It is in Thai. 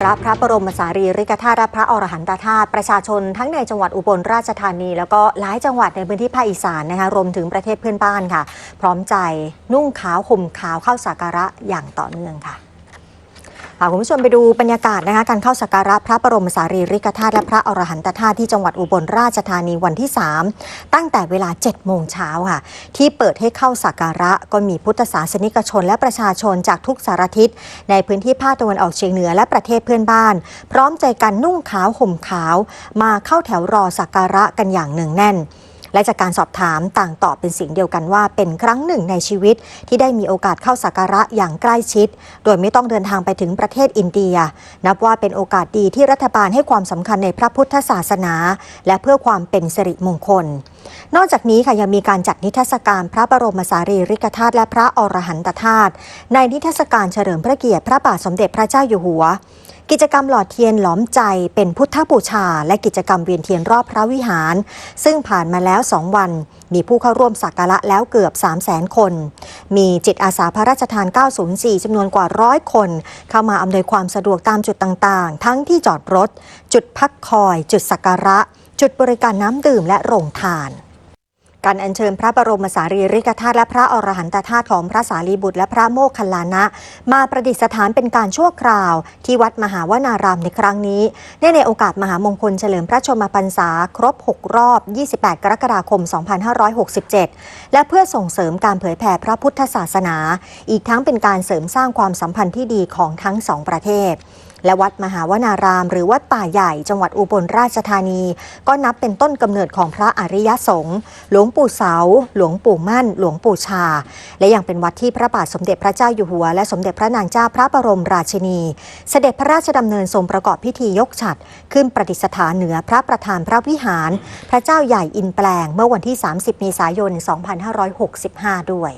พระพระบรมสารีริกธาตุพระอรหันตธาตุประชาชนทั้งในจังหวัดอุบลราชธานี แล้วก็หลายจังหวัดในพื้นที่ภาคอีสานนะคะรวมถึงประเทศเพื่อนบ้านค่ะ พร้อมใจนุ่งขาวห่มขาวเข้าสักการะอย่างต่อเนื่องค่ะ พาคุณผู้ชมไปดูบรรยากาศนะคะการเข้าสักการะพระบรมสารีริกธาตุและพระอรหันตธาตุที่จังหวัดอุบลราชธานีวันที่ 3 ตั้งแต่เวลา 7 โมงเช้าค่ะ ที่เปิดให้เข้าสักการะก็มีพุทธศาสนิกชน และประชาชนจากทุกสารทิศ ในพื้นที่ภาคตะวันออกเฉียงเหนือและประเทศเพื่อนบ้าน พร้อมใจกันนุ่งขาวห่มขาว มาเข้าแถวรอสักการะกันอย่างเนืองแน่น และจากการสอบถามต่างตอบเป็นเสียงเดียวกันว่า เป็นครั้งหนึ่งในชีวิต ที่ได้มีโอกาสเข้าสักการะอย่างใกล้ชิด โดยไม่ต้องเดินทางไปถึงประเทศอินเดีย นับว่าเป็นโอกาสดีที่รัฐบาลให้ความสำคัญในพระพุทธศาสนา และเพื่อความเป็นสิริมงคล นอกจากนี้ค่ะยังมีการจัดนิทรรศการพระบรมสารีริกธาตุและพระอรหันตธาตุในนิทรรศการเฉลิมพระเกียรติพระบาทสมเด็จพระเจ้าอยู่หัว กิจกรรมหล่อเทียนหลอมใจเป็นพุทธบูชา และกิจกรรมเวียนเทียนรอบพระวิหาร ซึ่งผ่านมาแล้ว 2 วัน มีผู้เข้าร่วมสักการะแล้วเกือบ 3 0 0 0 0 0คน มีจิตอาสาพระราชทาน 904 จำนวนกว่าร้อยคน เข้ามาอำนวยความสะดวกตามจุดต่างๆ ทั้งที่จอดรถ จุดพักคอย จุดสักการะ จุดบริการน้ำดื่มและโรงทาน การอัญเชิญพระบรมสารีริกธาตุและพระอรหันตธาตุของพระสารีบุตร และพระโมคคัลลานะ มาประดิษฐานเป็นการชั่วคราว ที่วัดมหาวนารามในครั้งนี้เนื่องในโอกาสมหามงคลเฉลิมพระชนมพรรษาครบ 6 รอบ 28 กรกฎาคม 2567 และเพื่อส่งเสริมการเผยแผ่พระพุทธศาสนา อีกทั้งเป็นการเสริมสร้างความสัมพันธ์ที่ดีของทั้งสองประเทศ และวัดมหาวนาราม หรือวัดป่าใหญ่จังหวัดอุบลราชธานี ก็นับเป็นต้นกำเนิดของพระอริยสงฆ์หลวงปู่เสา หลวงปู่มั่น หลวงปู่ชา และยังเป็นวัดที่พระบาทสมเด็จพระเจ้าอยู่หัว และสมเด็จพระนางเจ้าพระบรมราชินี เสด็จพระราชดำเนินทรงประกอบพิธียกฉัตรขึ้นประดิษฐานเหนือพระประธานพระวิหาร พระเจ้าใหญ่อินแปลงเมื่อวันที่ 30 เมษายน 2565 ด้วย